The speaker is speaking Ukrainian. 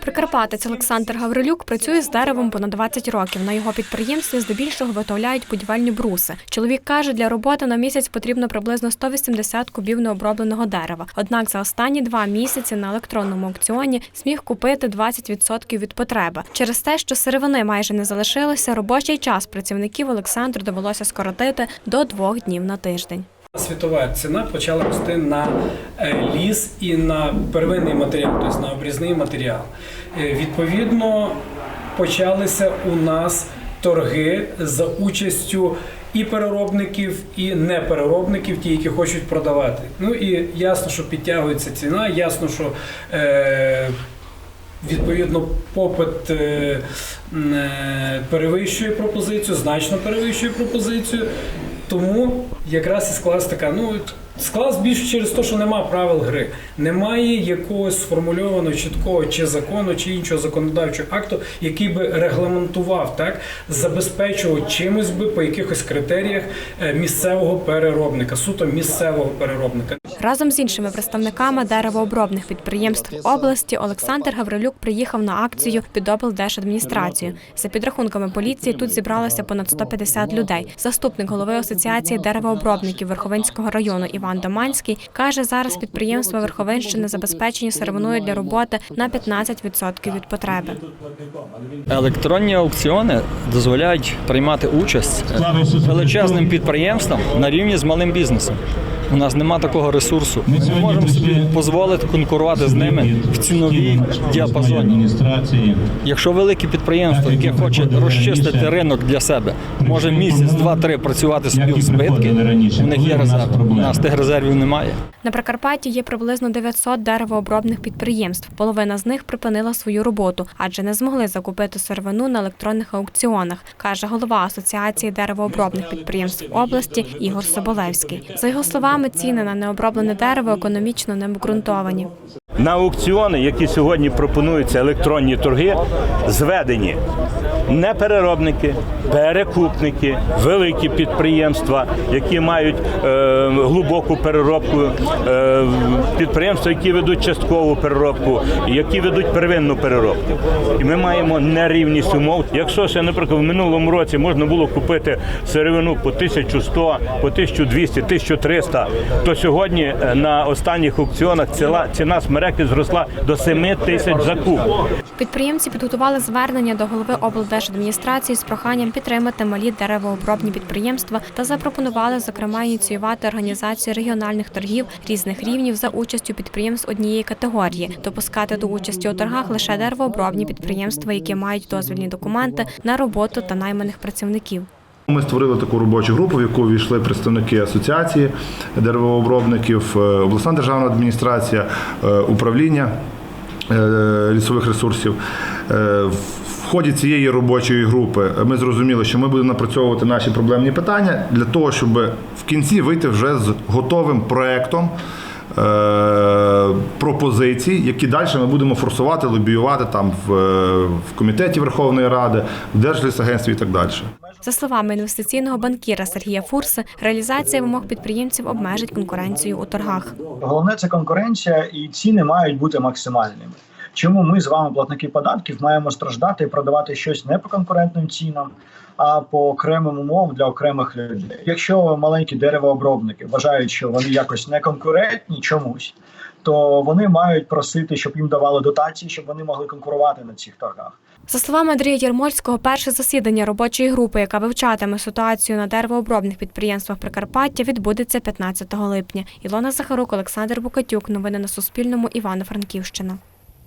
Прикарпатець Олександр Гаврилюк працює з деревом понад 20 років. На його підприємстві здебільшого виготовляють будівельні бруси. Чоловік каже, для роботи на місяць потрібно приблизно 180 кубів необробленого дерева. Однак за останні два місяці на електронному аукціоні зміг купити 20% від потреби. Через те, що сировини майже не залишилося, робочий час працівників Олександру довелося скоротити до двох днів на тиждень. Світова ціна почала рости на е, ліс і на первинний матеріал, тобто на обрізний матеріал. Е, Відповідно, почалися у нас торги за участю і переробників, і непереробників, ті, які хочуть продавати. Ну і ясно, що підтягується ціна, ясно, що е, Відповідно, попит е, е, перевищує пропозицію, значно перевищує пропозицію. Тому якраз і склалася така. Ну склалась більше через те, що немає правил гри, немає якогось сформульованого чіткого чи закону, чи іншого законодавчого акту, який би регламентував так, забезпечував чимось би по якихось критеріях е, місцевого переробника, суто місцевого переробника. Разом з іншими представниками деревообробних підприємств області Олександр Гаврилюк приїхав на акцію під облдержадміністрацію. За підрахунками поліції тут зібралося понад 150 людей. Заступник голови асоціації деревообробників Верховинського району Іван Доманський каже, зараз підприємства Верховинщини забезпечені сировиною для роботи на 15% від потреби. Електронні аукціони дозволяють приймати участь величезним підприємствам на рівні з малим бізнесом. У нас нема такого ресурсу. Ми не можемо собі дозволити конкурувати з ними в ціновій діапазоні. Якщо велике підприємство, яке хоче розчистити ринок для себе, може місяць, два-три працювати собі в збитки, у них є резерв. У нас тих резервів немає. На Прикарпатті є приблизно 900 деревообробних підприємств. Половина з них припинила свою роботу, адже не змогли закупити сировину на електронних аукціонах, каже голова Асоціації деревообробних підприємств області Ігор Соболевський. За його словами, ціни на необроблене дерево економічно не обґрунтовані. На аукціони, які сьогодні пропонуються електронні торги, зведені не переробники, перекупники, великі підприємства, які мають е, глибоку переробку, е, підприємства, які ведуть часткову переробку, які ведуть первинну переробку. І ми маємо нерівність умов. Якщо ще, наприклад, в минулому році можна було купити сировину по 1100, по 1200, 1300, то сьогодні е, на останніх аукціонах ціла, ціна смереки зросла до 7 тисяч за куб. Підприємці підготували звернення до голови облдержадміністрації з проханням підтримати малі деревообробні підприємства та запропонували, зокрема, ініціювати організацію регіональних торгів різних рівнів за участю підприємств однієї категорії, допускати до участі у торгах лише деревообробні підприємства, які мають дозвільні документи на роботу та найманих працівників. Ми створили таку робочу групу, в яку війшли представники асоціації деревообробників, е, обласна державна адміністрація, е, управління е, лісових ресурсів. В ході цієї робочої групи ми зрозуміли, що ми будемо напрацьовувати наші проблемні питання для того, щоб в кінці вийти вже з готовим проектом пропозицій, які далі ми будемо форсувати, лобіювати там в, е, в комітеті Верховної Ради, в Держлісагентстві і так далі. За словами інвестиційного банкіра Сергія Фурси, реалізація вимог підприємців обмежить конкуренцію у торгах. Головне це конкуренція, і ціни мають бути максимальними. Чому ми з вами, платники податків, маємо страждати і продавати щось не по конкурентним цінам, а по окремим умовам для окремих людей? Якщо маленькі деревообробники вважають, що вони якось не конкурентні чомусь, то вони мають просити, щоб їм давали дотації, щоб вони могли конкурувати на цих торгах. За словами Андрія Єрмольського, перше засідання робочої групи, яка вивчатиме ситуацію на деревообробних підприємствах Прикарпаття, відбудеться 15 липня. Ілона Захарук, Олександр Букатюк. Новини на Суспільному. Івано-Франківщина.